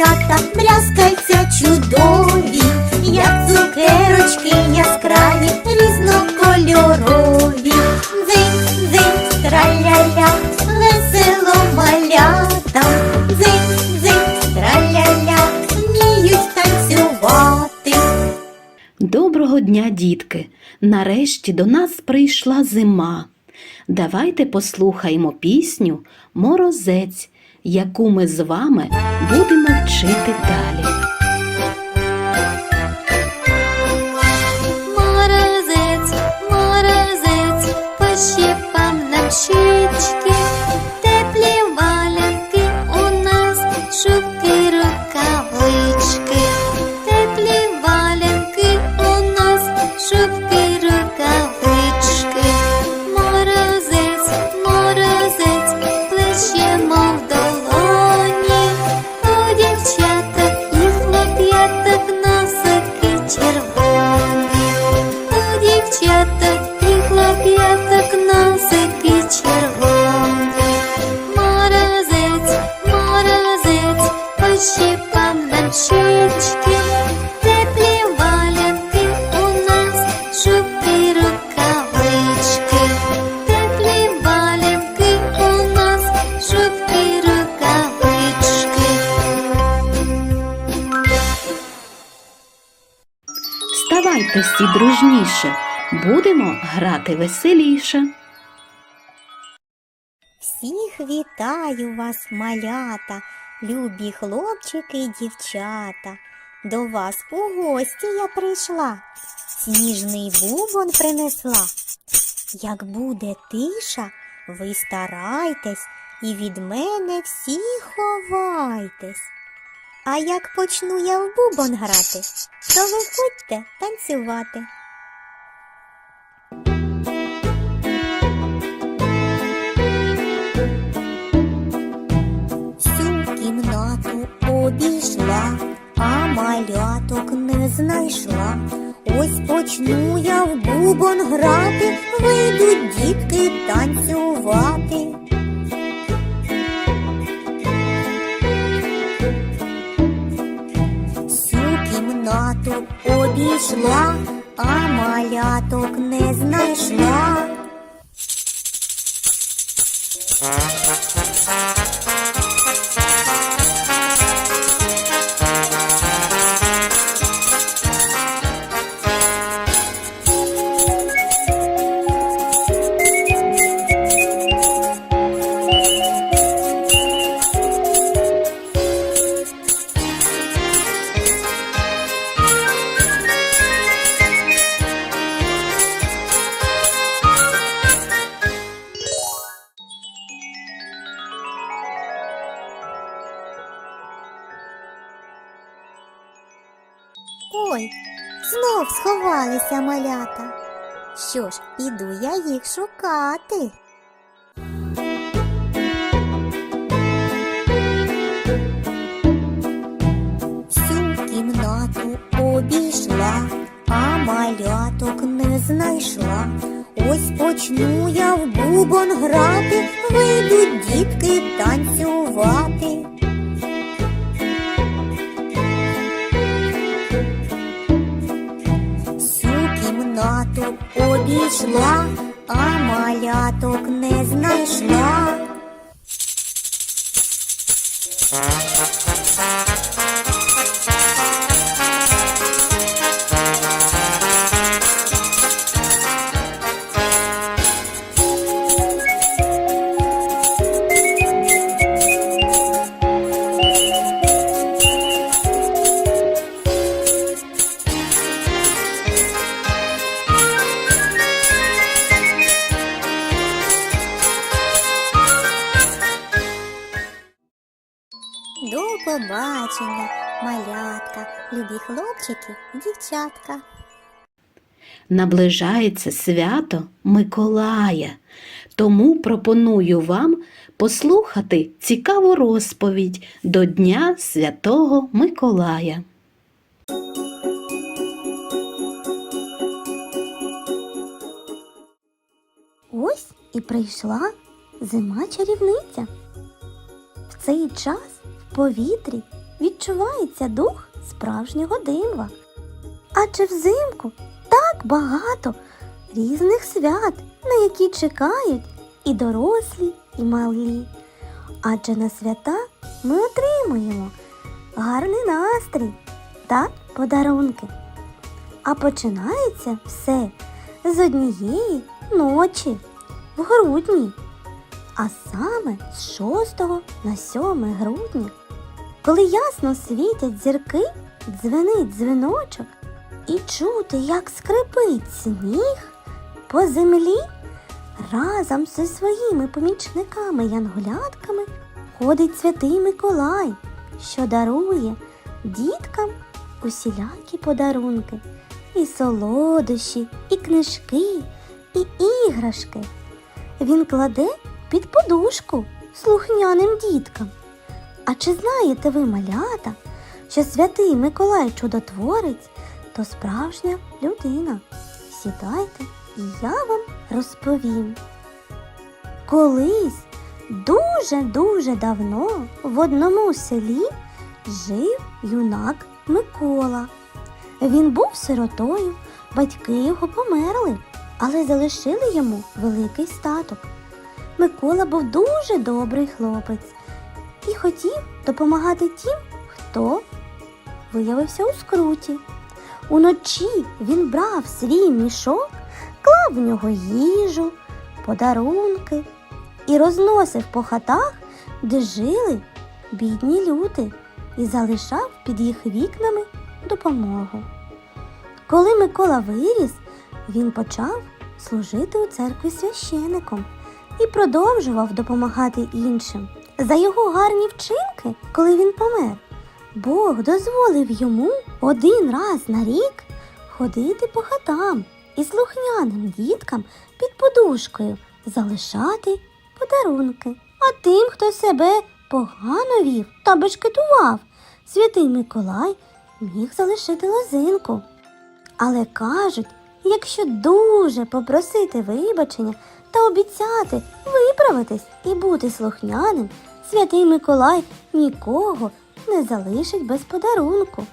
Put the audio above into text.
малята, брязкальця чудові, як цукерочки яскраві, різнокольорові. Дзинь, дзинь, траля-ля, весело малята. Дзинь, дзинь, траля-ля, вміють танцювати. Доброго дня, дітки! Нарешті до нас прийшла зима. Давайте послухаємо пісню Морозець, яку ми з вами будемо вчити далі. Морозець, морозець, пощипав нам щічки, будемо грати веселіше. Всіх вітаю вас, малята, любі хлопчики й дівчата. До вас у гості я прийшла, сніжний бубон принесла. Як буде тиша, ви старайтесь і від мене всі ховайтесь. А як почну я в бубон грати, то виходьте танцювати. Обійшла, а маляток не знайшла. Ось почну я в бубон грати, вийдуть дітки танцювати. Всю кімнату обійшла, а маляток не знайшла. Ой, знов сховалися малята. Що ж, іду я їх шукати. Всю кімнату обійшла, а маляток не знайшла. Ось почну я в бубон грати, вийдуть дітки танцювати. Кімнату обійшла, а маляток не знайшла. Побачення, малятка, любі хлопчики і дівчатка. Наближається свято Миколая, тому пропоную вам послухати цікаву розповідь до Дня Святого Миколая. Ось і прийшла зима чарівниця. В цей час повітрі відчувається дух справжнього дива. Адже взимку так багато різних свят, на які чекають і дорослі, і малі. Адже на свята ми отримуємо гарний настрій та подарунки. А починається все з однієї ночі в грудні, а саме з 6 на 7 грудня, коли ясно світять зірки, дзвенить дзвіночок, і чути, як скрипить сніг по землі, разом зі своїми помічниками янголятками ходить святий Миколай, що дарує діткам усілякі подарунки, і солодощі, і книжки, і іграшки. Він кладе під подушку слухняним діткам. А чи знаєте ви, малята, що святий Миколай Чудотворець то справжня людина? Сідайте, і я вам розповім. Колись дуже-дуже давно в одному селі жив юнак Микола. Він був сиротою, батьки його померли, але залишили йому великий статок. Микола був дуже добрий хлопець і хотів допомагати тим, хто виявився у скруті. Уночі він брав свій мішок, клав в нього їжу, подарунки і розносив по хатах, де жили бідні люди, і залишав під їх вікнами допомогу. Коли Микола виріс, він почав служити у церкві священиком і продовжував допомагати іншим. За його гарні вчинки, коли він помер, Бог дозволив йому один раз на рік ходити по хатам і слухняним діткам під подушкою залишати подарунки. А тим, хто себе погано вів та бешкетував, святий Миколай міг залишити лозинку. Але кажуть, якщо дуже попросити вибачення та обіцяти виправитись і бути слухняним, святий Миколай нікого не залишить без подарунку.